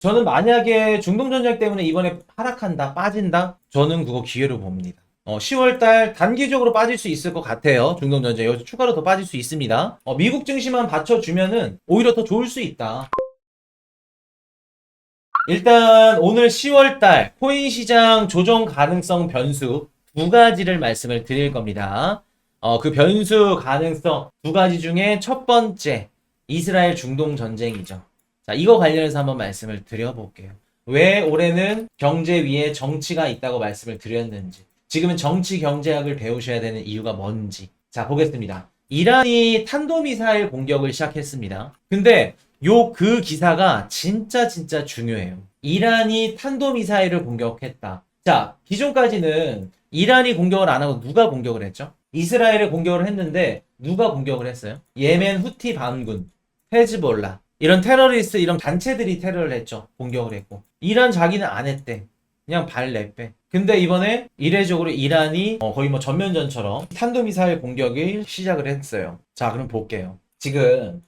저는 만약에 중동전쟁 때문에 이번에 하락한다, 빠진다? 저는 그거 기회로 봅니다. 어, 10월달 단기적으로 빠질 수 있을 것 같아요. 중동전쟁. 여기서 추가로 더 빠질 수 있습니다. 어, 미국 증시만 받쳐주면은 오히려 더 좋을 수 있다. 일단 오늘 10월달 코인 시장 조정 가능성 변수 두 가지를 말씀을 드릴 겁니다. 어, 그 변수 가능성 두 가지 중에 첫 번째 이스라엘 중동 전쟁이죠. 자, 이거 관련해서 한번 말씀을 드려볼게요. 왜 올해는 경제 위에 정치가 있다고 말씀을 드렸는지, 지금은 정치 경제학을 배우셔야 되는 이유가 뭔지. 자, 보겠습니다. 이란이 탄도미사일 공격을 시작했습니다. 근데 요 그 기사가 진짜 진짜 중요해요. 이란이 탄도미사일을 공격했다. 자, 기존까지는 이란이 공격을 안 하고 누가 공격을 했죠? 이스라엘이 공격을 했는데 누가 공격을 했어요? 예멘 후티 반군, 헤즈볼라 이런 테러리스트 이런 단체들이 테러를 했죠. 공격을 했고 이란 자기는 안 했대. 그냥 발 내빼. 근데 이번에 이례적으로 이란이 어, 거의 뭐 전면전처럼 탄도미사일 공격을 시작을 했어요. 자, 그럼 볼게요. 지금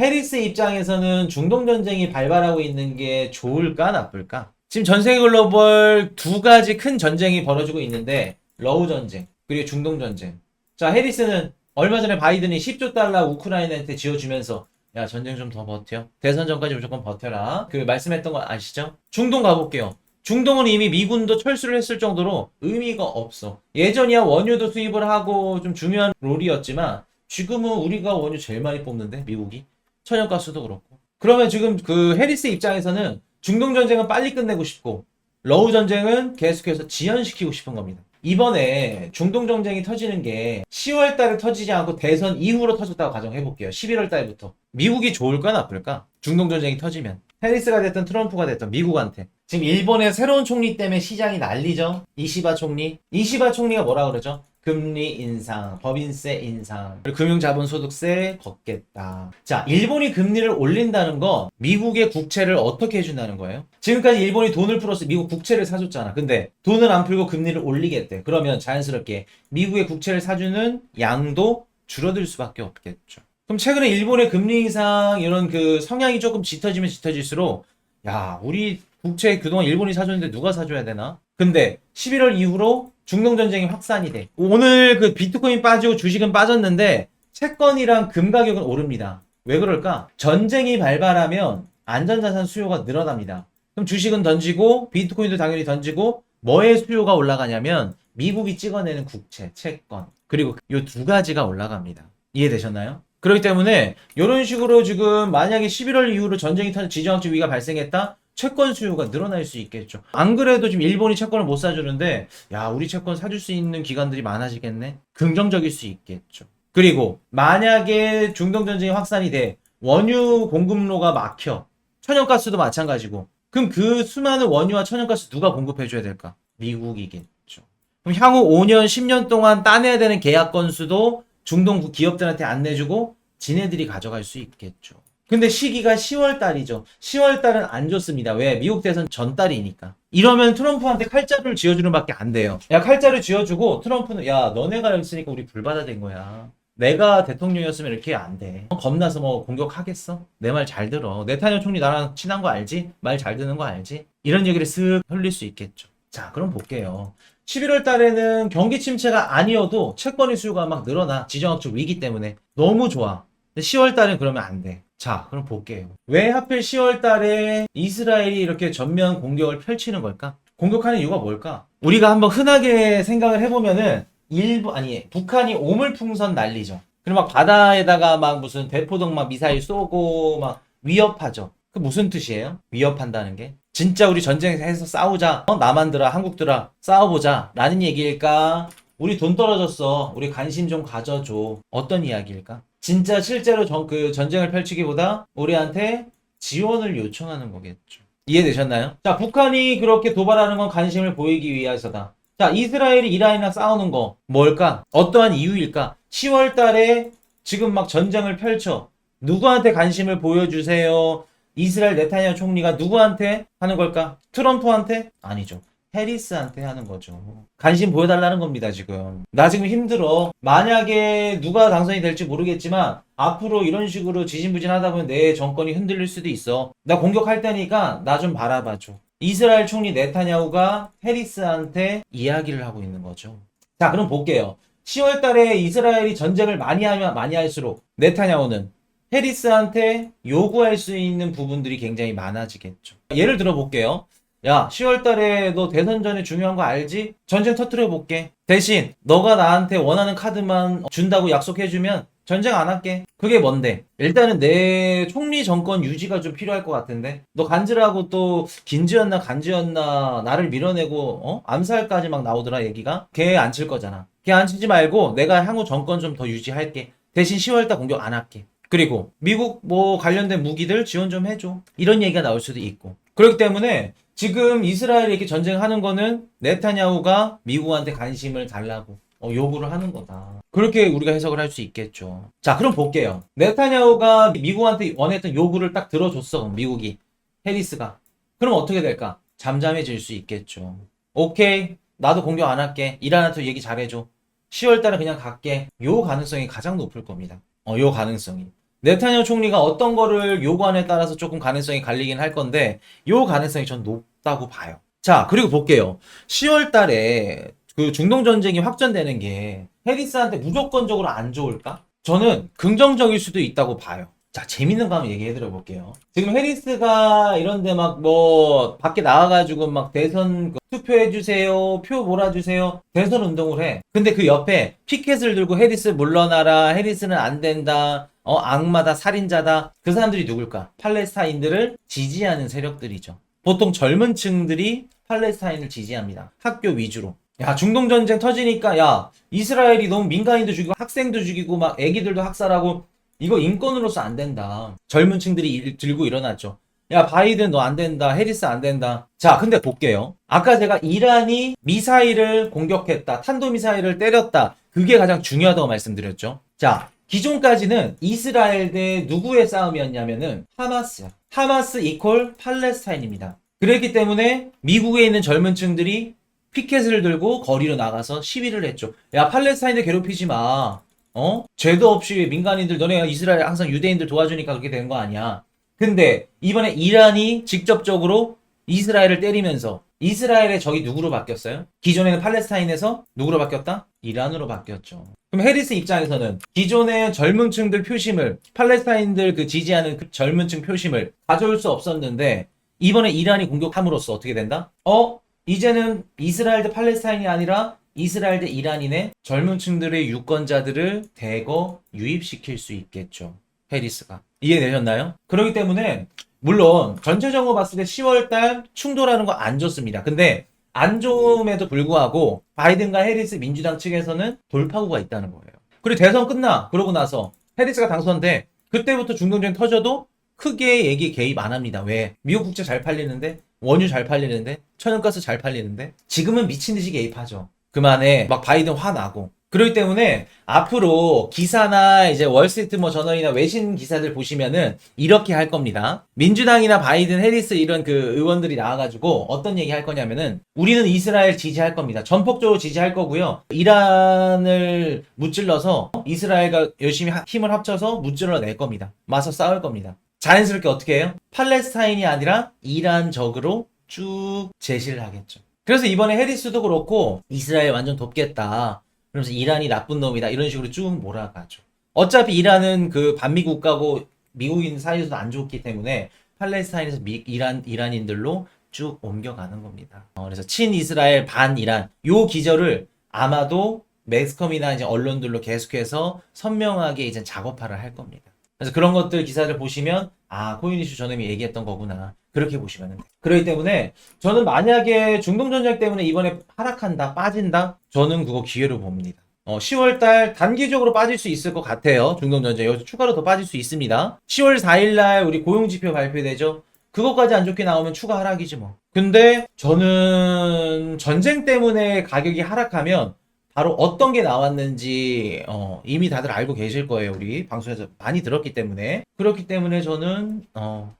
해리스 입장에서는 중동 전쟁이 발발하고 있는 게 좋을까 나쁠까? 지금 전 세계 글로벌 두 가지 큰 전쟁이 벌어지고 있는데 러우 전쟁 그리고 중동 전쟁. 자, 해리스는 얼마 전에 바이든이 10조 달러 우크라이나한테 지어주면서 야 전쟁 좀 더 버텨. 대선 전까지 무조건 버텨라. 그 말씀했던 거 아시죠? 중동 가볼게요. 중동은 이미 미군도 철수를 했을 정도로 의미가 없어. 예전이야 원유도 수입을 하고 좀 중요한 롤이었지만 지금은 우리가 원유 제일 많이 뽑는데 미국이 천연가스도 그렇고. 그러면 지금 그 해리스 입장에서는 중동 전쟁은 빨리 끝내고 싶고 러우 전쟁은 계속해서 지연시키고 싶은 겁니다. 이번에 중동 전쟁이 터지는 게 10월 달에 터지지 않고 대선 이후로 터졌다고 가정해 볼게요. 11월 달부터. 미국이 좋을까 나쁠까? 중동 전쟁이 터지면. 해리스가 됐든 트럼프가 됐든 미국한테. 지금 일본의 새로운 총리 때문에 시장이 난리죠. 이시바 총리. 이시바 총리가 뭐라 그러죠? 금리 인상, 법인세 인상, 그리고 금융자본소득세 걷겠다. 자, 일본이 금리를 올린다는 건 미국의 국채를 어떻게 해준다는 거예요? 지금까지 일본이 돈을 풀어서 미국 국채를 사줬잖아. 근데 돈을 안 풀고 금리를 올리겠대. 그러면 자연스럽게 미국의 국채를 사주는 양도 줄어들 수밖에 없겠죠. 그럼 최근에 일본의 금리 인상 이런 그 성향이 조금 짙어지면 짙어질수록 야, 우리 국채 그동안 일본이 사줬는데 누가 사줘야 되나? 근데 11월 이후로 중동 전쟁이 확산이 돼. 오늘 그 비트코인 빠지고 주식은 빠졌는데 채권이랑 금 가격은 오릅니다. 왜 그럴까? 전쟁이 발발하면 안전자산 수요가 늘어납니다. 그럼 주식은 던지고 비트코인도 당연히 던지고 뭐의 수요가 올라가냐면 미국이 찍어내는 국채, 채권 그리고 이두 가지가 올라갑니다. 이해되셨나요? 그렇기 때문에 이런 식으로 지금 만약에 11월 이후로 전쟁이 터져 지정학적 위기가 발생했다? 채권 수요가 늘어날 수 있겠죠. 안 그래도 지금 일본이 채권을 못 사주는데, 야, 우리 채권 사줄 수 있는 기관들이 많아지겠네? 긍정적일 수 있겠죠. 그리고 만약에 중동 전쟁이 확산이 돼, 원유 공급로가 막혀. 천연가스도 마찬가지고. 그럼 그 수많은 원유와 천연가스 누가 공급해줘야 될까? 미국이겠죠. 그럼 향후 5년, 10년 동안 따내야 되는 계약 건수도 중동 기업들한테 안 내주고 지네들이 가져갈 수 있겠죠. 근데 시기가 10월 달이죠. 10월 달은 안 좋습니다. 왜? 미국 대선 전달이니까. 이러면 트럼프한테 칼자루를 쥐어주는 밖에 안 돼요. 야, 칼자루 쥐어주고 트럼프는 야, 너네가 있으니까 우리 불받아된 거야. 내가 대통령이었으면 이렇게 안 돼. 어, 겁나서 뭐 공격하겠어? 내 말 잘 들어. 네타냐 총리 나랑 친한 거 알지? 말 잘 듣는 거 알지? 이런 얘기를 쓱 흘릴 수 있겠죠. 자, 그럼 볼게요. 11월 달에는 경기 침체가 아니어도 채권의 수요가 막 늘어나. 지정학적 위기 때문에. 너무 좋아. 근데 10월 달엔 그러면 안 돼. 자, 그럼 볼게요. 왜 하필 10월 달에 이스라엘이 이렇게 전면 공격을 펼치는 걸까? 공격하는 이유가 뭘까? 우리가 한번 흔하게 생각을 해보면은 일부 아니 북한이 오물풍선 날리죠. 그리고 막 바다에다가 막 무슨 대포동 막 미사일 쏘고 막 위협하죠. 그 무슨 뜻이에요? 위협한다는 게? 진짜 우리 전쟁에서 싸우자. 어? 남한들아, 한국들아, 싸워보자. 라는 얘기일까? 우리 돈 떨어졌어. 우리 관심 좀 가져줘. 어떤 이야기일까? 진짜 실제로 전, 그 전쟁을 펼치기보다 우리한테 지원을 요청하는 거겠죠. 이해되셨나요? 자, 북한이 그렇게 도발하는 건 관심을 보이기 위해서다. 자, 이스라엘이 이란이랑 싸우는 거 뭘까? 어떠한 이유일까? 10월 달에 지금 막 전쟁을 펼쳐. 누구한테 관심을 보여주세요. 이스라엘 네타냐후 총리가 누구한테 하는 걸까? 트럼프한테? 아니죠. 해리스한테 하는 거죠. 관심 보여달라는 겁니다, 지금. 나 지금 힘들어. 만약에 누가 당선이 될지 모르겠지만, 앞으로 이런 식으로 지진부진 하다 보면 내 정권이 흔들릴 수도 있어. 나 공격할 테니까 나 좀 바라봐줘. 이스라엘 총리 네타냐후가 해리스한테 이야기를 하고 있는 거죠. 자, 그럼 볼게요. 10월 달에 이스라엘이 전쟁을 많이 하면 많이 할수록 네타냐후는 해리스한테 요구할 수 있는 부분들이 굉장히 많아지겠죠. 예를 들어 볼게요. 야, 10월 달에 너 대선 전에 중요한 거 알지? 전쟁 터트려 볼게. 대신 너가 나한테 원하는 카드만 준다고 약속해주면 전쟁 안 할게. 그게 뭔데? 일단은 내 총리 정권 유지가 좀 필요할 것 같은데. 너 간지라고 또 긴지였나 간지였나 나를 밀어내고 어? 암살까지 막 나오더라 얘기가. 걔 안 칠 거잖아. 걔 안 치지 말고 내가 향후 정권 좀 더 유지할게. 대신 10월달 공격 안 할게. 그리고 미국 뭐 관련된 무기들 지원 좀 해줘. 이런 얘기가 나올 수도 있고. 그렇기 때문에 지금 이스라엘이 이렇게 전쟁하는 거는 네타냐후가 미국한테 관심을 달라고 어, 요구를 하는 거다. 그렇게 우리가 해석을 할 수 있겠죠. 자, 그럼 볼게요. 네타냐후가 미국한테 원했던 요구를 딱 들어줬어. 미국이. 해리스가. 그럼 어떻게 될까? 잠잠해질 수 있겠죠. 오케이. 나도 공격 안 할게. 이란한테 얘기 잘해줘. 10월 달에 그냥 갈게. 요 가능성이 가장 높을 겁니다. 어, 요 가능성이. 네타냐후 총리가 어떤 거를 요구하느냐에 따라서 조금 가능성이 갈리긴 할 건데, 요 가능성이 전 높 다고 봐요. 자, 그리고 볼게요. 10월 달에 그 중동 전쟁이 확전되는 게 해리스한테 무조건적으로 안 좋을까? 저는 긍정적일 수도 있다고 봐요. 자, 재밌는 거 한번 얘기해 드려 볼게요. 지금 해리스가 이런데 막 뭐 밖에 나와가지고 막 대선 그 투표해 주세요, 표 몰아 주세요, 대선 운동을 해. 근데 그 옆에 피켓을 들고 해리스 물러나라, 해리스는 안 된다, 어 악마다, 살인자다. 그 사람들이 누굴까? 팔레스타인들을 지지하는 세력들이죠. 보통 젊은 층들이 팔레스타인을 지지합니다. 학교 위주로. 야, 중동 전쟁 터지니까 야, 이스라엘이 너무 민간인도 죽이고 학생도 죽이고 막 애기들도 학살하고 이거 인권으로서 안 된다. 젊은 층들이 일- 들고 일어났죠. 야, 바이든 너 안 된다. 해리스 안 된다. 자, 근데 볼게요. 아까 제가 이란이 미사일을 공격했다. 탄도미사일을 때렸다. 그게 가장 중요하다고 말씀드렸죠. 자, 기존까지는 이스라엘 대 누구의 싸움이었냐면은 하마스야. 하마스 이퀄 팔레스타인입니다. 그랬기 때문에 미국에 있는 젊은 층들이 피켓을 들고 거리로 나가서 시위를 했죠. 야, 팔레스타인들 괴롭히지 마. 어? 죄도 없이 민간인들 너네가 이스라엘 항상 유대인들 도와주니까 그렇게 된거 아니야. 근데 이번에 이란이 직접적으로 이스라엘을 때리면서 이스라엘의 적이 누구로 바뀌었어요? 기존에는 팔레스타인에서 누구로 바뀌었다? 이란으로 바뀌었죠. 그럼 해리스 입장에서는 기존의 젊은 층들 표심을 팔레스타인들 그 지지하는 그 젊은 층 표심을 가져올 수 없었는데 이번에 이란이 공격함으로써 어떻게 된다? 어? 이제는 이스라엘 대 팔레스타인이 아니라 이스라엘 대 이란인의 젊은 층들의 유권자들을 대거 유입시킬 수 있겠죠. 해리스가. 이해되셨나요? 그렇기 때문에 물론 전체적으로 봤을 때 10월달 충돌하는 거 안 좋습니다. 근데 안 좋음에도 불구하고 바이든과 해리스 민주당 측에서는 돌파구가 있다는 거예요. 그리고 대선 끝나 그러고 나서 해리스가 당선돼 그때부터 중동전이 터져도 크게 얘기 개입 안 합니다. 왜? 미국 국채 잘 팔리는데 원유 잘 팔리는데 천연가스 잘 팔리는데 지금은 미친 듯이 개입하죠. 그만해 막 바이든 화나고 그렇기 때문에 앞으로 기사나 이제 월스트리트 뭐 저널이나 외신 기사들 보시면은 이렇게 할 겁니다. 민주당이나 바이든, 해리스 이런 그 의원들이 나와가지고 어떤 얘기 할 거냐면은 우리는 이스라엘 지지할 겁니다. 전폭적으로 지지할 거고요. 이란을 무찔러서 이스라엘과 열심히 하- 힘을 합쳐서 무찔러 낼 겁니다. 맞서 싸울 겁니다. 자연스럽게 어떻게 해요? 팔레스타인이 아니라 이란 적으로 쭉 제시를 하겠죠. 그래서 이번에 해리스도 그렇고 이스라엘 완전 돕겠다. 그러면서 이란이 나쁜 놈이다. 이런 식으로 쭉 몰아가죠. 어차피 이란은 그 반미 국가고 미국인 사이에서도 안 좋기 때문에 팔레스타인에서 미, 이란 이란인들로 쭉 옮겨가는 겁니다. 어, 그래서 친 이스라엘 반 이란 요 기절을 아마도 매스컴이나 이제 언론들로 계속해서 선명하게 이제 작업화를 할 겁니다. 그래서 그런 것들 기사를 보시면 아 코인 이슈 저놈이 얘기했던 거구나 그렇게 보시면 돼요. 그렇기 때문에 저는 만약에 중동 전쟁 때문에 이번에 하락한다 빠진다 저는 그거 기회로 봅니다. 어, 10월 달 단기적으로 빠질 수 있을 것 같아요. 중동 전쟁 여기서 추가로 더 빠질 수 있습니다. 10월 4일 날 우리 고용 지표 발표되죠. 그것까지 안 좋게 나오면 추가 하락이지 뭐. 근데 저는 전쟁 때문에 가격이 하락하면 바로 어떤 게 나왔는지 어, 이미 다들 알고 계실 거예요. 우리 방송에서 많이 들었기 때문에 그렇기 때문에 저는 어,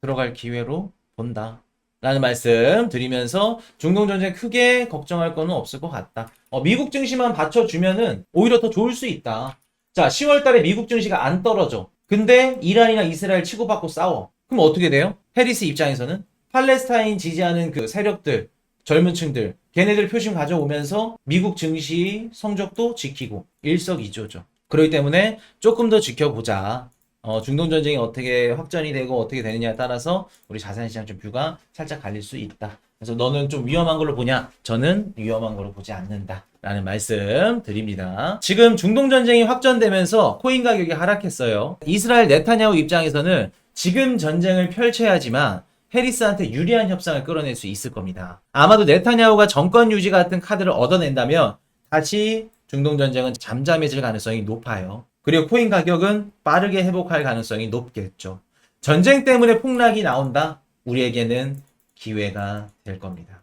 들어갈 기회로 본다. 라는 말씀 드리면서 중동전쟁 크게 걱정할 거는 없을 것 같다. 어, 미국 증시만 받쳐주면은 오히려 더 좋을 수 있다. 자, 10월 달에 미국 증시가 안 떨어져. 근데 이란이나 이스라엘 치고받고 싸워. 그럼 어떻게 돼요? 해리스 입장에서는 팔레스타인 지지하는 그 세력들, 젊은 층들, 걔네들 표심 가져오면서 미국 증시 성적도 지키고 일석이조죠. 그렇기 때문에 조금 더 지켜보자. 어, 중동 전쟁이 어떻게 확전이 되고 어떻게 되느냐에 따라서 우리 자산 시장 좀 뷰가 살짝 갈릴 수 있다. 그래서 너는 좀 위험한 걸로 보냐? 저는 위험한 걸로 보지 않는다. 라는 말씀 드립니다. 지금 중동 전쟁이 확전되면서 코인 가격이 하락했어요. 이스라엘 네타냐후 입장에서는 지금 전쟁을 펼쳐야지만 해리스한테 유리한 협상을 끌어낼 수 있을 겁니다. 아마도 네타냐후가 정권 유지 같은 카드를 얻어낸다면 다시 중동 전쟁은 잠잠해질 가능성이 높아요. 그리고 코인 가격은 빠르게 회복할 가능성이 높겠죠. 전쟁 때문에 폭락이 나온다? 우리에게는 기회가 될 겁니다.